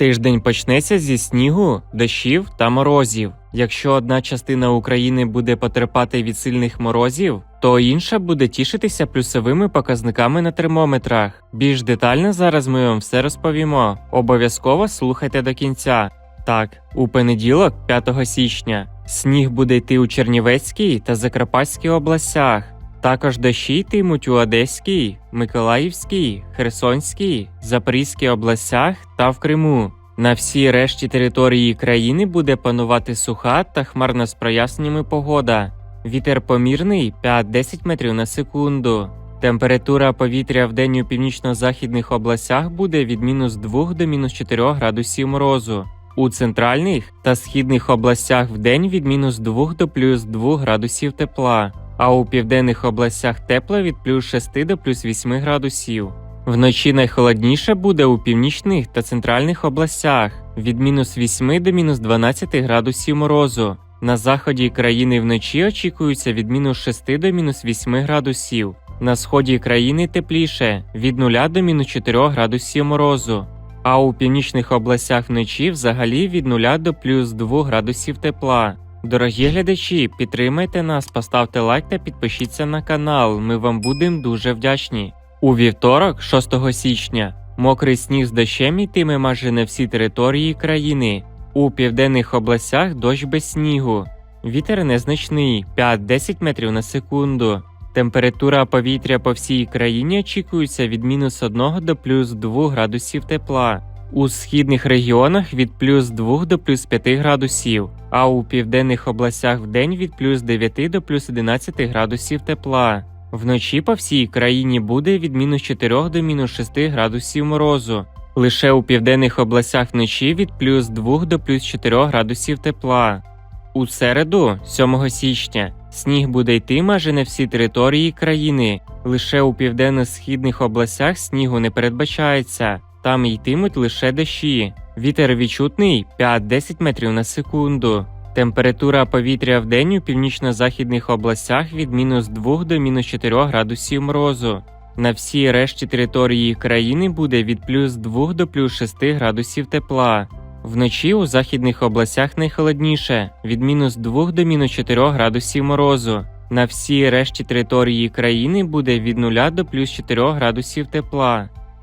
Тиждень почнеться зі снігу, дощів та морозів. Якщо одна частина України буде потерпати від сильних морозів, то інша буде тішитися плюсовими показниками на термометрах. Більш детально зараз ми вам все розповімо. Обов'язково слухайте до кінця. Так, у понеділок, 5 січня, сніг буде йти у Чернівецькій та Закарпатській областях. Також дощі йтимуть у Одеській, Миколаївській, Херсонській, Запорізькій областях та в Криму. На всій решті території країни буде панувати суха та хмарна з проясненнями погода. Вітер помірний 5-10 метрів на секунду. Температура повітря в день у північно-західних областях буде від мінус 2 до мінус 4 градусів морозу. У центральних та східних областях в день від мінус 2 до плюс 2 градусів тепла, а у південних областях тепло від плюс 6 до плюс 8 градусів. Вночі найхолодніше буде у північних та центральних областях від мінус 8 до мінус 12 градусів морозу. На заході країни вночі очікується від мінус 6 до мінус 8 градусів. На сході країни тепліше від 0 до мінус 4 градусів морозу. А у північних областях вночі взагалі від 0 до плюс 2 градусів тепла. Дорогі глядачі, підтримайте нас, поставте лайк та підпишіться на канал. Ми вам будемо дуже вдячні. У вівторок, 6 січня, мокрий сніг з дощем йтиме майже на всі території країни. У південних областях дощ без снігу. Вітер незначний 5-10 метрів на секунду. Температура повітря по всій країні очікується від мінус 1 до плюс 2 градусів тепла. У східних регіонах від плюс 2 до плюс 5 градусів, а у південних областях в день від плюс 9 до плюс 11 градусів тепла. Вночі по всій країні буде від мінус 4 до мінус 6 градусів морозу. Лише у південних областях вночі від плюс 2 до плюс 4 градусів тепла. У середу, 7 січня, сніг буде йти майже на всі території країни. Лише у південно-східних областях снігу не передбачається. Там йтимуть лише дощі. Вітер відчутний 5-10 метрів на секунду. Температура повітря в день у північно-західних областях від мінус 2 до мінус 4 градусів морозу. На всій решті території країни буде від плюс 2 до плюс 6 градусів тепла. Вночі у західних областях найхолодніше від мінус 2 до мінус 4 градусів морозу. На всій решті території країни буде від 0 до плюс 4 градусів тепла.